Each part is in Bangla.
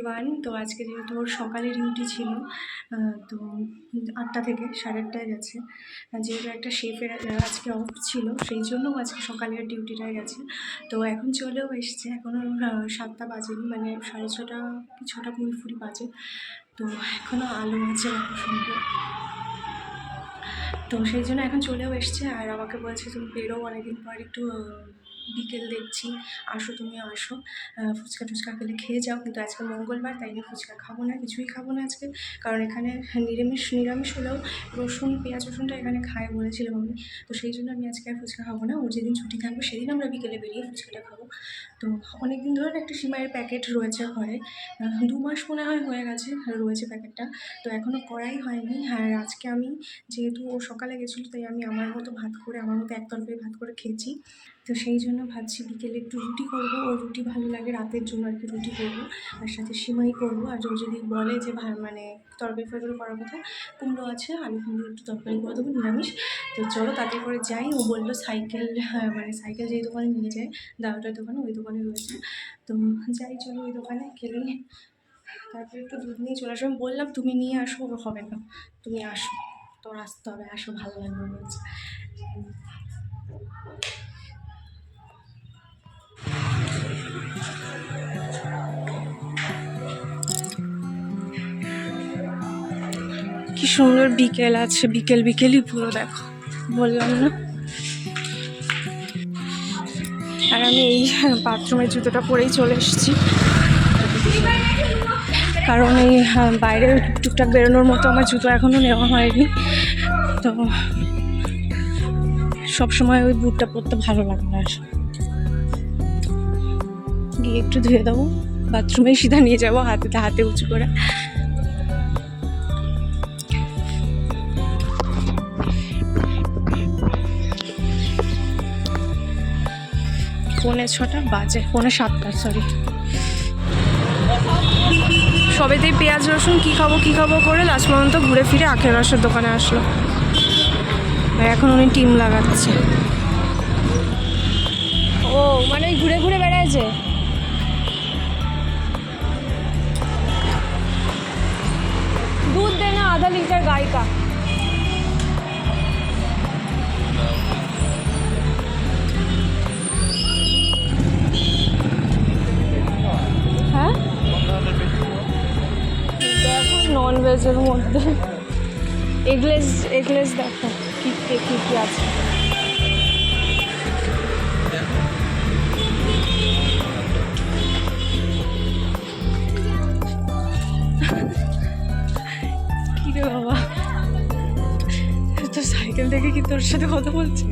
এভরিওয়ান তো আজকে যেহেতু ওর সকালে ডিউটি ছিল তো আটটা থেকে সাড়ে আটটায় গেছে। যেহেতু একটা শেফের আজকে অফ ছিল, সেই জন্য আজকে সকালের ডিউটিটায় গেছে। তো এখন চলেও এসছে। এখনও সাতটা বাজেনি মানে সাড়ে ছটা কি ছটা কুড়ি ফুড়ি বাজে। তো এখনও আলো আছে সুন্দর। তো সেই জন্য এখন চলেও এসছে। আর আমাকে বলছে, তুমি বেরো অনেকদিন পর একটু বিকেল দেখছি। আসো, তুমি আসো। ফুচকা টুচকা খেলে খেয়ে যাও। কিন্তু আজকে মঙ্গলবার, তাই আমি ফুচকা খাব না, কিছুই খাব না আজকে। কারণ এখানে নিরামিষ নিরামিষ হলেও রসুন, পেঁয়াজ, রসুনটা এখানে খায় বলেছিলাম আমি। তো সেই জন্য আমি আজকে আর ফুচকা খাব না। ওর যেদিন ছুটি থাকবে, সেদিন আমরা বিকেলে বেরিয়ে ফুচকাটা খাব। তো অনেক দিন ধরে একটা সিমাইয়ের প্যাকেট রয়েছে ঘরে। দু মাস মনে হয় হয়ে গেছে রয়েছে প্যাকেটটা। তো এখনও করাই হয়নি। আর আজকে আমি যেহেতু ও সকালে গেছিল, তাই আমি আমার মতো ভাত করে, আমার মতো এক তরকারি ভাত করে খেয়েছি। তো সেই জন্য ভাবছি বিকেলে একটু রুটি করব। ও রুটি ভালো লাগে, রাতের জন্য আর কি রুটি করব। আর সাথে সিমাই করব। আর যদি বলে যে মানে তরকারি ফরকারি করার কথা কুমড়ো আছে আলু কুমড়ো একটু তরকারি করে দেবো নিরামিষ। তো চলো তাতে করে যাই ও বলল সাইকেল হ্যাঁ, মানে সাইকেল যেই দোকানে নিয়ে যায় দাদাটার দোকানে ওই দোকানে রয়েছে। তো যাই চলো ওই দোকানে গেলেই তারপরে একটু দুধ নিয়ে চলে আসব। আমি বললাম তুমি নিয়ে আসো হবে না তুমি আসো তোর আসতে হবে আসো ভালো লাগবে বলছে। কি সুন্দর বিকেল আছে, বিকেল বিকেলই পুরো দেখো। বললাম না। আর আমি এই বাথরুমের জুতোটা পরেই চলে এসেছি। কারণ এই বাইরে টুকটাক বেরোনোর মতো আমার জুতো এখনও নেওয়া হয়নি। তো সবসময় ওই বুটটা পরতে ভালো লাগে না গিয়ে একটু ধুয়ে দেবো। বাথরুমে সিধা নিয়ে যাব হাতে হাতে উঁচু করে। পৌনে ছটা বাজে, পৌনে সাতটা সরি সবেতেই পেঁয়াজ, রসুন, কী খাব কী খাব করে লাস্ট পর্যন্ত ঘুরে ফিরে আখের রসের দোকানে আসলো। আর এখন উনি টিম লাগাচ্ছে। ও মানে ওই ঘুরে ঘুরে বেড়াচ্ছে দুধ দেয় না, আধা লিটার গায়িকা। ভেজের মধ্যে। এগলেস এগলেস দেখো, কী কী কী আছে। বাবা? তো সাইকেল দেখে কি তোর সাথে কথা বলছে?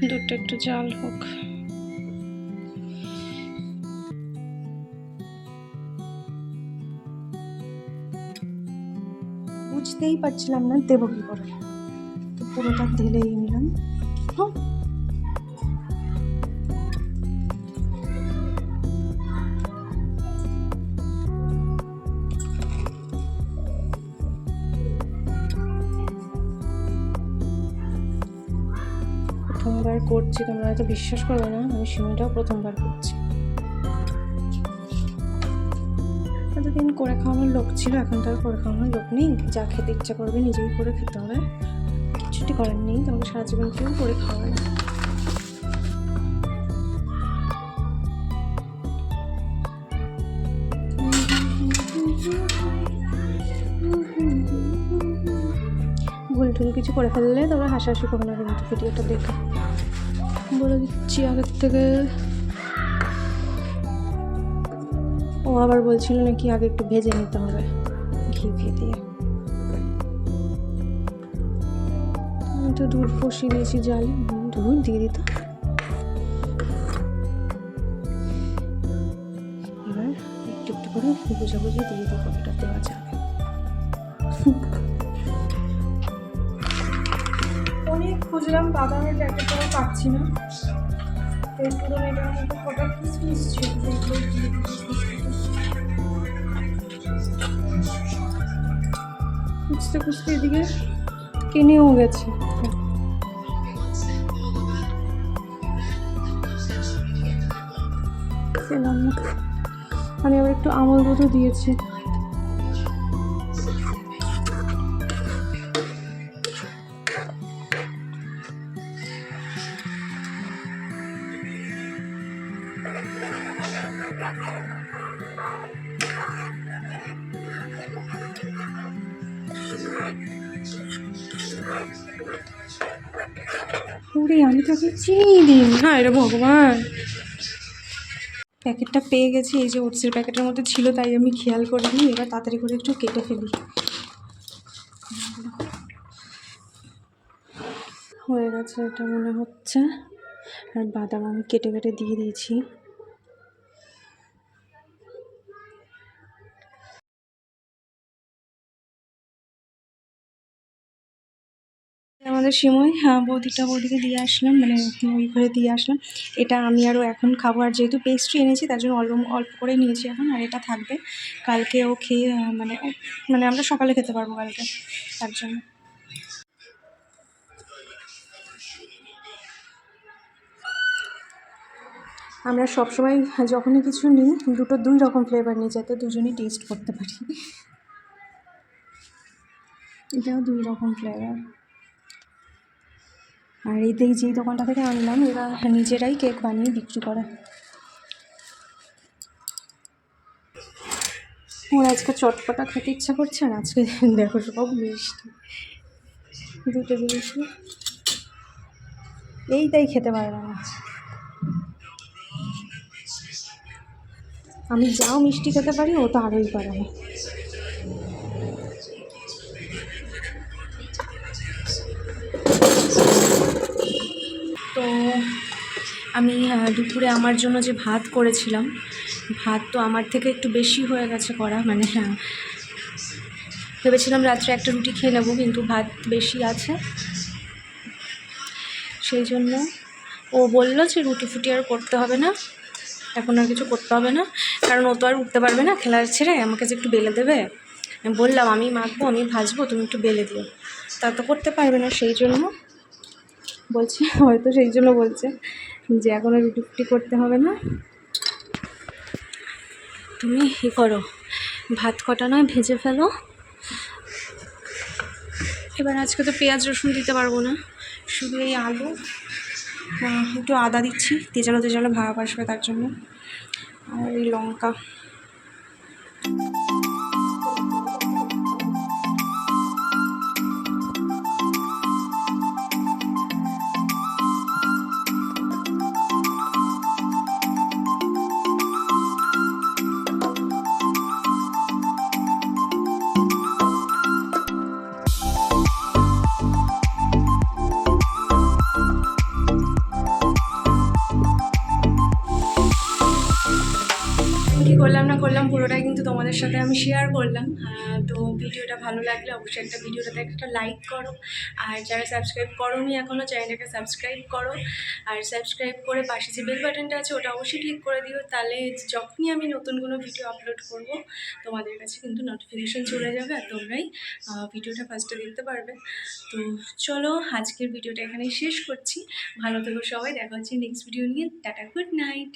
দুধটা একটু জাল হোক। বুঝতেই পারছিলাম না দেবো কী করে? পুরোটা ঢেলেই নিলাম। হ্যাঁ প্রথমবার করছি, তোমরা হয়তো বিশ্বাস করবে না, আমি সিমিটাও প্রথমবার করছি। এতদিন করে খাওয়ানোর লোক ছিল, এখন তো আর করে খাওয়ানোর লোক নেই। যা খেতে ইচ্ছা করবে নিজেই করে খেতে হবে। কিছুটি করার নেই, তোমাকে সারা জীবন কেউ করে খাওয়াবে না। ভুল টুল কিছু করে ফেললে তোমরা হাসাহাসি করো না কিন্তু ভিডিওটা দেখে। বলে দিচ্ছি আগের থেকে। ও আবার বলছিল নাকি আগে একটু ভেজে নিতে হবে ঘি ফি দিয়ে। আমি তো দুধ বসিয়ে দিয়েছি জালে। দুধ দিয়ে দিত। এবার একটু একটু করে বুঝে বুঝে দিয়ে দিই কতটা দেওয়া খুঁজলাম বাদামের প্যাকেটটাও পাচ্ছি না। পুরো এটার মধ্যে কটা কিসমিস ছিল খুঁজতে খুঁজতে এদিকে কিনেও গেছে। পেলাম না আমি আবার একটু আমল দুধও দিয়েছি। ওরে, আমি তোকে চিনি ভগবান। প্যাকেটটা পেয়ে গেছি, এই যে ওটসের প্যাকেটের মধ্যে ছিল, তাই আমি খেয়াল করিনি। এবার তাড়াতাড়ি করে একটু কেটে ফেলি। হয়ে গেছে, এটা মনে হচ্ছে। আর বাদাম আমি কেটে কেটে দিয়ে দিয়েছি। আমাদের সময় হ্যাঁ বৌদিটা বৌদিকে দিয়ে আসলাম মানে ওই করে দিয়ে আসলাম। এটা আমি আরও এখন খাব, আর যেহেতু পেস্ট্রি এনেছি, তার জন্য অল্প অল্প করে নিয়েছি এখন, আর এটা থাকবে। কালকে ও খেয়ে মানে মানে আমরা সকালে খেতে পারব কালকে, তার জন্য। আমরা সবসময় যখনই কিছু নিই, দুটো দুই রকম ফ্লেভার নিই যাতে দুজনেই টেস্ট করতে পারি। এটাও দুই রকম ফ্লেভার আর এই যেই দোকানটা থেকে আনলাম, এরা নিজেরাই কেক বানিয়ে বিক্রি করে। ওর আজকে চটপটা খেতে ইচ্ছা করছে আর আজকে দেখো সব মিষ্টি। দুটো জিনিস এইটাই খেতে পারবে না। আমি যাও মিষ্টি খেতে পারি, ও তো আরোই পারে না। আমি দুপুরে আমার জন্য যে ভাত করেছিলাম, ভাত তো আমার থেকে একটু বেশি হয়ে গেছে করা মানে হ্যাঁ। ভেবেছিলাম রাত্রে একটা রুটি খেয়ে নেব, কিন্তু ভাত বেশি আছে। সেই জন্য ও বলল যে রুটি ফুটি আর করতে হবে না, এখন আর কিছু করতে হবে না, কারণ ও তো আর উঠতে পারবে না খেলার ছেড়ে, আমাকে যে একটু বেলে দেবে। বললাম, আমি মাখবো, আমি ভাজবো, তুমি একটু বেলে দিও। তা তো করতে পারবে না, সেই জন্য বলছে, হয়তো সেই জন্য বলছে। যে এখন আর রুটি করতে হবে না। তুমি ই করো, ভাত কটা নয় ভেজে ফেলো। এবার আজকে তো পেঁয়াজ রসুন দিতে পারব না, শুধু এই আলু একটু আদা দিচ্ছি তেজানো তেজানো ভাব আসবে তার জন্য। আর এই লঙ্কা। করলাম না করলাম, পুরোটাই কিন্তু তোমাদের সাথে আমি শেয়ার করলাম। তো ভিডিওটা ভালো লাগলে অবশ্যই একটা ভিডিওটাতে একটা লাইক করো। আর যারা সাবস্ক্রাইব করোনি এখনও চ্যানেলটাকে সাবস্ক্রাইব করো। আর সাবস্ক্রাইব করে পাশে যে বেল বাটনটা আছে, ওটা অবশ্যই ক্লিক করে দিও। তাহলে যখনই আমি নতুন কোনো ভিডিও আপলোড করব, তোমাদের কাছে কিন্তু নোটিফিকেশন চলে যাবে আর তোমরাই ভিডিওটা ফার্স্টে দেখতে পারবে। তো চলো, আজকের ভিডিওটা এখানেই শেষ করছি। ভালো থেকো সবাই, দেখা হচ্ছে নেক্সট ভিডিও নিয়ে। Tata good night